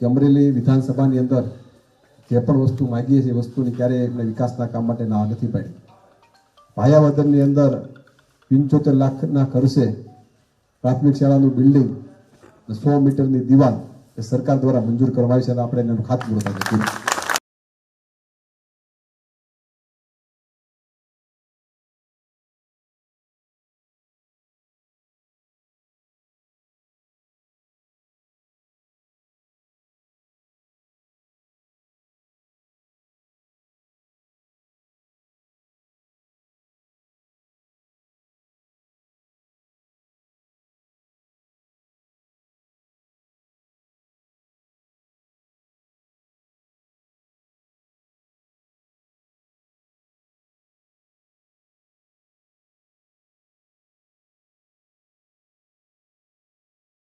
કે અમરેલી વિધાનસભાની અંદર જે પણ વસ્તુ માગીએ છીએ વસ્તુની ક્યારેય એમને વિકાસના કામ માટે ના નથી પાડી. ભાયાવદરની અંદર પંચોતેર લાખના ખર્ચે પ્રાથમિક શાળાનું બિલ્ડિંગ સો મીટરની દિવાલ એ સરકાર દ્વારા મંજૂર કરવાય છે અને આપણે એનું ખાતમુહૂર્ત આજે